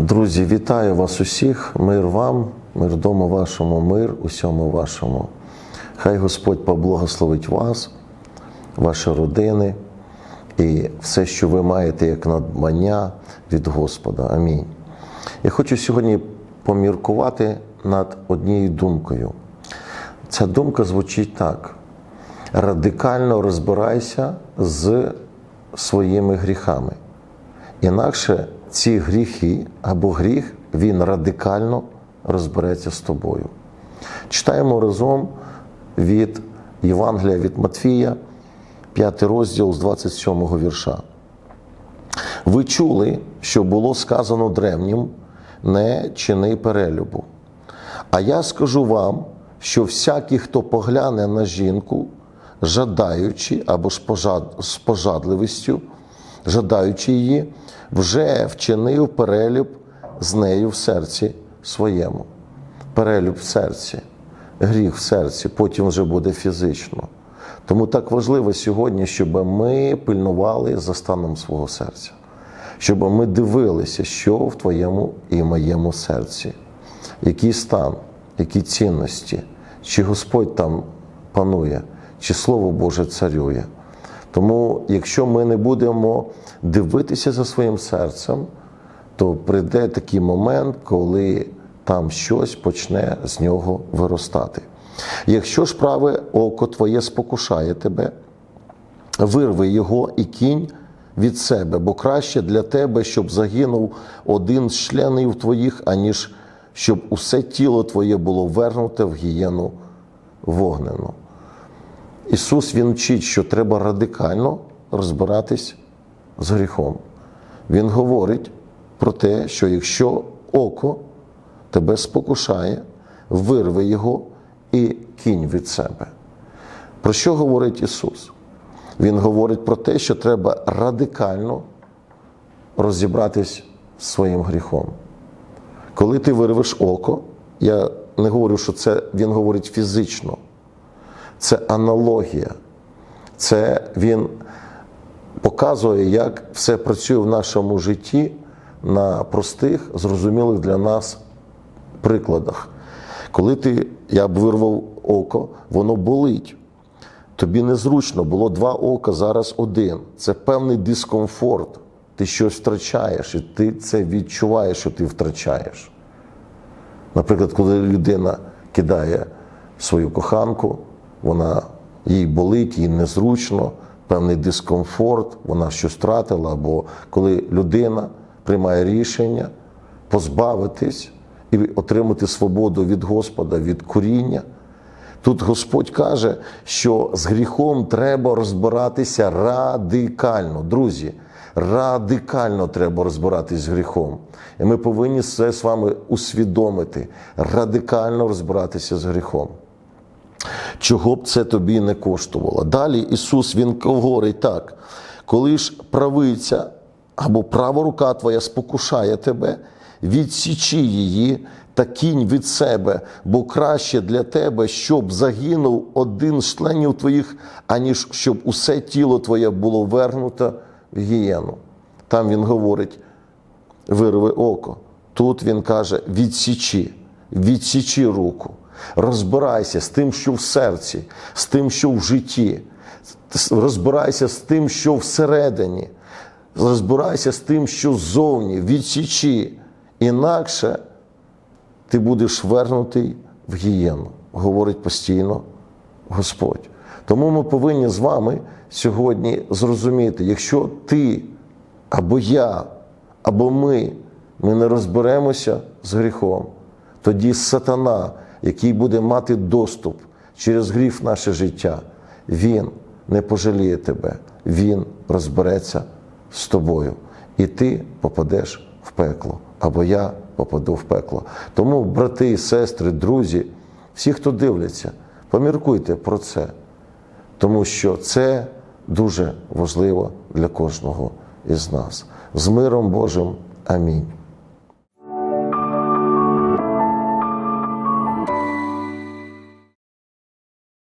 Друзі, вітаю вас усіх. Мир вам, мир дому вашому, мир усьому вашому. Хай Господь поблагословить вас, ваші родини і все, що ви маєте як надбання від Господа. Амінь. Я хочу сьогодні поміркувати над однією думкою. Ця думка звучить так: радикально розбирайся з своїми гріхами. Інакше ці гріхи або гріх, він радикально розбереться з тобою. Читаємо разом від Євангелія від Матфія, 5 розділ з 27 вірша. Ви чули, що було сказано древнім, не чини перелюбу. А я скажу вам, що всякий, хто погляне на жінку, жадаючи або з пожадливістю, жадаючи її, вже вчинив перелюб з нею в серці своєму. Перелюб в серці, гріх в серці, потім вже буде фізично. Тому так важливо сьогодні, щоб ми пильнували за станом свого серця, щоб ми дивилися, що в твоєму і моєму серці, який стан, які цінності, чи Господь там панує, чи Слово Боже царює. Тому, якщо ми не будемо дивитися за своїм серцем, то прийде такий момент, коли там щось почне з нього виростати. Якщо ж праве око твоє спокушає тебе, вирви його і кінь від себе, бо краще для тебе, щоб загинув один з членів твоїх, аніж щоб усе тіло твоє було вернуте в гієну вогнену. Ісус Він вчить, що треба радикально розбиратись з гріхом. Він говорить про те, що якщо око тебе спокушає, вирви його і кінь від себе. Про що говорить Ісус? Він говорить про те, що треба радикально розібратись з своїм гріхом. Коли ти вирвеш око, я не говорю, що це він говорить фізично, це аналогія. Це він показує, як все працює в нашому житті на простих, зрозумілих для нас прикладах. Коли ти, я б вирвав око, воно болить. Тобі незручно, було два ока, зараз один. Це певний дискомфорт. Ти щось втрачаєш, і ти це відчуваєш, що ти втрачаєш. Наприклад, коли людина кидає свою коханку, вона їй болить, їй незручно, певний дискомфорт, вона щось втратила, або коли людина приймає рішення позбавитись і отримати свободу від Господа, від коріння. Тут Господь каже, що з гріхом треба розбиратися радикально. Друзі, радикально треба розбиратись з гріхом. І ми повинні це з вами усвідомити, радикально розбиратися з гріхом. Чого б це тобі не коштувало. Далі Ісус Він говорить так: коли ж правиця або права рука твоя спокушає тебе, відсічи її та кінь від себе, бо краще для тебе, щоб загинув один з членів твоїх, аніж щоб усе тіло твоє було вернуто в гієну. Там він говорить: вирви око. Тут він каже: відсічи, відсічи руку. Розбирайся з тим, що в серці, з тим, що в житті, розбирайся з тим, що всередині, розбирайся з тим, що ззовні, відсічі. Інакше ти будеш вернутий в гієну, говорить постійно Господь. Тому ми повинні з вами сьогодні зрозуміти, якщо ти або я, або ми, ми не розберемося з гріхом, тоді сатана, який буде мати доступ через гріх наше життя, він не пожаліє тебе, він розбереться з тобою. І ти попадеш в пекло, або я попаду в пекло. Тому, брати, сестри, друзі, всі, хто дивляться, поміркуйте про це, тому що це дуже важливо для кожного із нас. З миром Божим. Амінь.